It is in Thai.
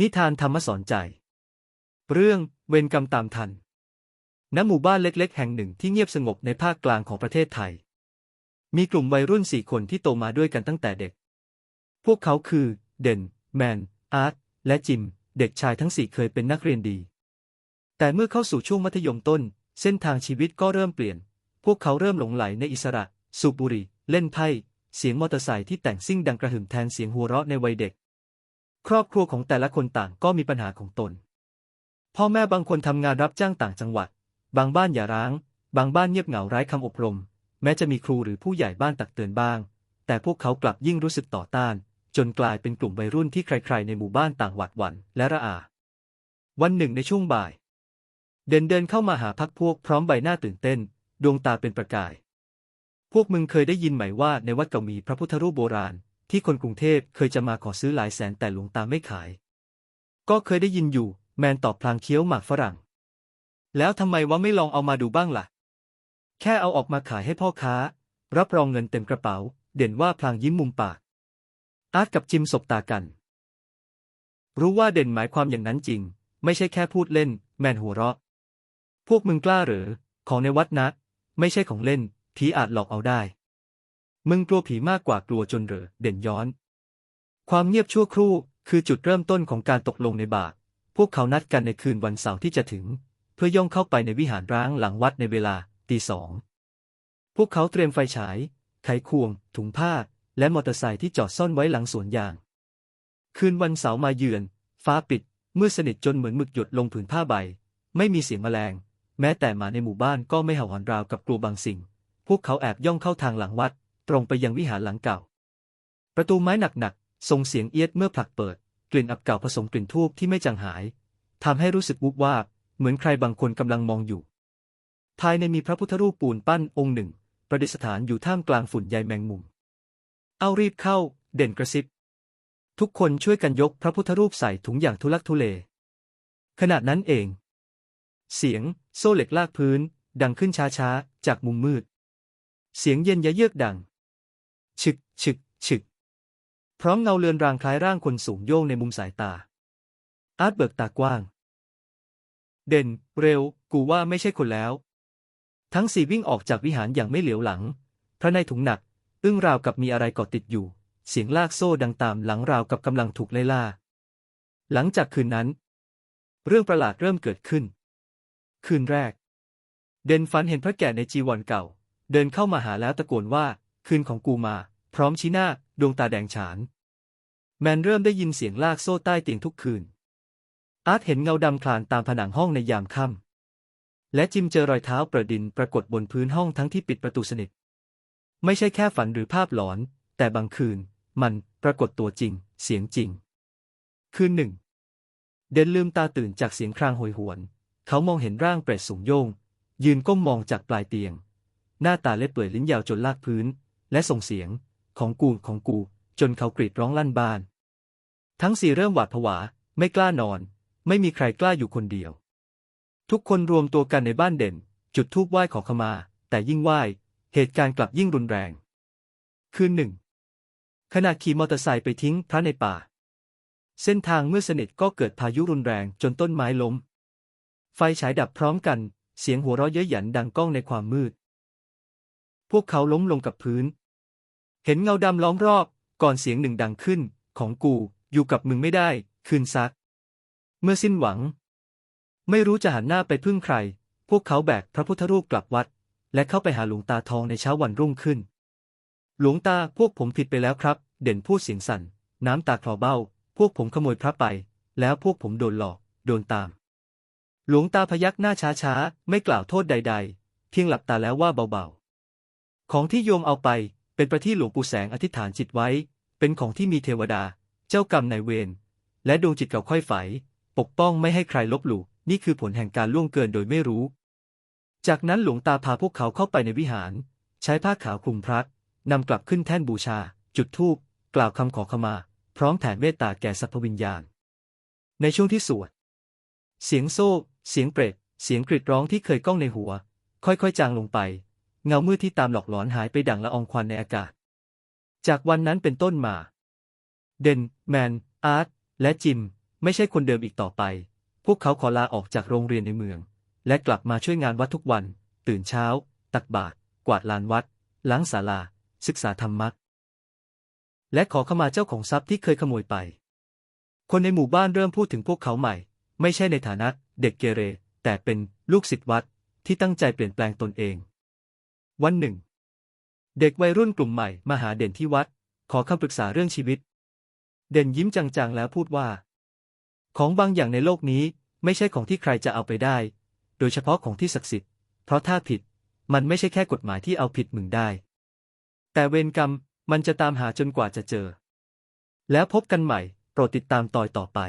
นิทานธรรมสอนใจ เรื่องเวรกรรมตามทัน ณ หมู่บ้านเล็ก ๆ แห่งหนึ่งที่เงียบสงบในภาคกลางของประเทศไทย มีกลุ่มวัยรุ่นสี่คนที่โตมาด้วยกันตั้งแต่เด็ก พวกเขาคือ เด่น แมน อาร์ต และจิม เด็กชายทั้งสี่เคยเป็นนักเรียนดี แต่เมื่อเข้าสู่ช่วงมัธยมต้น เส้นทางชีวิตก็เริ่มเปลี่ยน พวกเขาเริ่มหลงไหลในอิสระ สูบบุหรี่ เล่นไพ่ เสียงมอเตอร์ไซค์ที่แต่งซิ่งดังกระหึ่มแทนเสียงหัวเราะในวัยเด็ก ครอบครัวของแต่ละคนต่างก็มีปัญหาของตน พ่อแม่บางคนทำงานรับจ้างต่างจังหวัด บางบ้านอย่าร้าง บางบ้านเงียบเหงาไร้คำอบรม แม้จะมีครูหรือผู้ใหญ่บ้านตักเตือนบ้าง แต่พวกเขากลับยิ่งรู้สึกต่อต้าน จนกลายเป็นกลุ่มวัยรุ่นที่ใคร ๆ ในหมู่บ้านต่างหวาดหวั่นและระอา วันหนึ่งในช่วงบ่าย เดินเดินเข้ามาหาพักพวกพร้อมใบหน้าตื่นเต้น ดวงตาเป็นประกาย พวกมึงเคยได้ยินไหมว่าในวัดเก่ามีพระพุทธรูปโบราณ ที่คนกรุงเทพเคยจะมาขอซื้อหลายแสนแต่หลวงตาไม่ขาย ก็เคยได้ยินอยู่ แมนตอบพลางเคี้ยวหมากฝรั่ง แล้วทำไมวะไม่ลองเอามาดูบ้างล่ะ แค่เอาออกมาขายให้พ่อค้า รับรองเงินเต็มกระเป๋า เด่นว่าพลางยิ้มมุมปาก อาร์ตกับจิมสบตากัน รู้ว่าเด่นหมายความอย่างนั้นจริง ไม่ใช่แค่พูดเล่น แมนหัวเราะ พวกมึงกล้าหรือ ของในวัดนะ ไม่ใช่ของเล่นผีอาจหลอกเอาได้ มึงกลัวผีมากกว่ากลัวจนเหรอ เด่นย้อน ความเงียบชั่วครู่คือจุดเริ่มต้นของการตกลงในบาทพวกเขานัดกันในคืนวันเสาร์ที่จะถึง เพื่อย่องเข้าไปในวิหารร้างหลังวัดในเวลาตีสอง พวกเขาเตรียมไฟฉาย ไขควง ถุงผ้า และมอเตอร์ไซค์ที่จอดซ่อนไว้หลังสวนยาง คืนวันเสาร์มาเยือน ฟ้าปิดมืดสนิทจนเหมือนหมึกหยดลงผืนผ้าใบ ไม่มีเสียงแมลง แม้แต่หมาในหมู่บ้านก็ไม่เห่าหอนราวกับกลัวบางสิ่ง พวกเขาแอบย่องเข้าทางหลังวัด ตรงไปยังวิหารหลังเก่า ประตูไม้หนักๆส่งเสียงเอียดเมื่อผลักเปิด กลิ่นอับเก่าผสมกลิ่นทูบที่ไม่จางหายทำให้รู้สึกวุบวาบเหมือนใครบางคนกำลังมองอยู่ ภายในมีพระพุทธรูปปูนปั้นองค์หนึ่ง ประดิษฐานอยู่ท่ามกลางฝุ่นใยแมงมุม เอารีบเข้า เด่นกระซิบ ทุกคนช่วยกันยกพระพุทธรูปใส่ถุงอย่างทุลักทุเล ขณะนั้นเอง เสียง โซ่เหล็กลากพื้น ดังขึ้นช้าๆ จากมุมมืด เสียงเย็นยะเยือกดัง ฉึกฉึกฉึก พร้อมเงาเลือนรางคล้ายร่างคนสูงโยงในมุมสายตา อาร์ตเบิกตากว้าง เด่น เร็ว กูว่าไม่ใช่คนแล้ว ทั้งสี่วิ่งออกจากวิหารอย่างไม่เหลียวหลัง พระในถุงหนัก อึ้งราวกับมีอะไรเกาะติดอยู่ เสียงลากโซ่ดังตามหลังราวกับกำลังถูกไล่ล่า หลังจากคืนนั้น เรื่องประหลาดเริ่มเกิดขึ้น คืนแรก เด่นฝันเห็นพระแก่ในจีวรเก่า เดินเข้ามาหาแล้วตะโกนว่า คืนของกูมา พร้อมชี้หน้า ดวงตาแดงฉาน แมนเริ่มได้ยินเสียงลากโซ่ใต้เตียงทุกคืน อาร์ตเห็นเงาดำคลานตามผนังห้องในยามค่ำและจิมเจอรอยเท้าประดินปรากฏบนพื้นห้องทั้งที่ปิดประตูสนิท ไม่ใช่แค่ฝันหรือภาพหลอน แต่บางคืน มันปรากฏตัวจริง เสียงจริง คืนหนึ่ง เดนลืมตาตื่นจากเสียงครางโหยหวน เขามองเห็นร่างเปรตสูงโยง ยืนก้มมองจากปลายเตียง หน้าตาเล็บเปื่อยลิ้นยาวจนลากพื้น และส่งเสียง ของกูของกู จนเขากรีดร้องลั่นบ้าน ทั้งสี่เริ่มหวาดผวา ไม่กล้านอน ไม่มีใครกล้าอยู่คนเดียว ทุกคนรวมตัวกันในบ้านเด่น จุดธูปไหว้ขอขมา แต่ยิ่งไหว้ เหตุการณ์กลับยิ่งรุนแรง คืนหนึ่ง ขณะขี่มอเตอร์ไซค์ไปทิ้งพระในป่า เส้นทางเมื่อสนิทก็เกิดพายุรุนแรงจนต้นไม้ล้ม ไฟฉายดับพร้อมกัน เสียงหัวเราะเย้ยหยันดังก้องในความมืดพวกเขาล้มลงกับพื้น เห็นเงาดำล้อมรอบ ก่อนเสียงหนึ่งดังขึ้น ของกูอยู่กับมึงไม่ได้ คืนซัก เมื่อสิ้นหวัง ไม่รู้จะหันหน้าไปพึ่งใคร พวกเขาแบกพระพุทธรูปกลับวัด และเข้าไปหาหลวงตาทองในเช้าวันรุ่งขึ้น หลวงตาพวกผมผิดไปแล้วครับ เด่นพูดเสียงสั่น น้ำตาคลอเบ้า พวกผมขโมยพระไป แล้วพวกผมโดนหลอก โดนตาม หลวงตาพยักหน้าช้าๆ ไม่กล่าวโทษใด ๆ เพียงหลับตาแล้วว่าเบาๆ ของที่โยมเอาไป เป็นประที่หลวงปู่แสงอธิษฐานจิตไว้ เป็นของที่มีเทวดา เจ้ากรรมนายเวรและดวงจิตเก่าค่อยไฝปกป้องไม่ให้ใครลบหลู่นี่คือผลแห่งการล่วงเกินโดยไม่รู้ จากนั้นหลวงตาพาพวกเขาเข้าไปในวิหาร ใช้ผ้าขาวคลุมพระนำกลับขึ้นแท่นบูชา จุดธูปกล่าวคำขอขมา พร้อมแผ่เมตตาแก่สรรพวิญญาณ ในช่วงที่สวด เสียงโซ่เสียงเปรตเสียงกรีดร้องที่เคยก้องในหัว ค่อยๆ จางลงไป เงามืดที่ตามหลอกหลอนหายไปดังละอองควันในอากาศ จากวันนั้นเป็นต้นมา เดน แมน อาร์ต และจิม ไม่ใช่คนเดิมอีกต่อไป พวกเขาขอลาออกจากโรงเรียนในเมือง และกลับมาช่วยงานวัดทุกวัน ตื่นเช้า ตักบาตร กวาดลานวัด ล้างศาลา ศึกษาธรรมะและขอขมาเจ้าของทรัพย์ที่เคยขโมยไป คนในหมู่บ้านเริ่มพูดถึงพวกเขาใหม่ ไม่ใช่ในฐานะเด็กเกเร แต่เป็นลูกศิษย์วัดที่ตั้งใจเปลี่ยนแปลงตนเอง วันหนึ่ง เด็กวัยรุ่นกลุ่มใหม่มาหาเด่นที่วัด ขอคำปรึกษาเรื่องชีวิต เด่นยิ้มจางๆแล้วพูดว่า ของบางอย่างในโลกนี้ไม่ใช่ของที่ใครจะเอาไปได้ โดยเฉพาะของที่ศักดิ์สิทธิ์ เพราะถ้าผิด มันไม่ใช่แค่กฎหมายที่เอาผิดมึงได้ แต่เวรกรรมมันจะตามหาจนกว่าจะเจอ แล้วพบกันใหม่ โปรดติดตามตอนต่อไป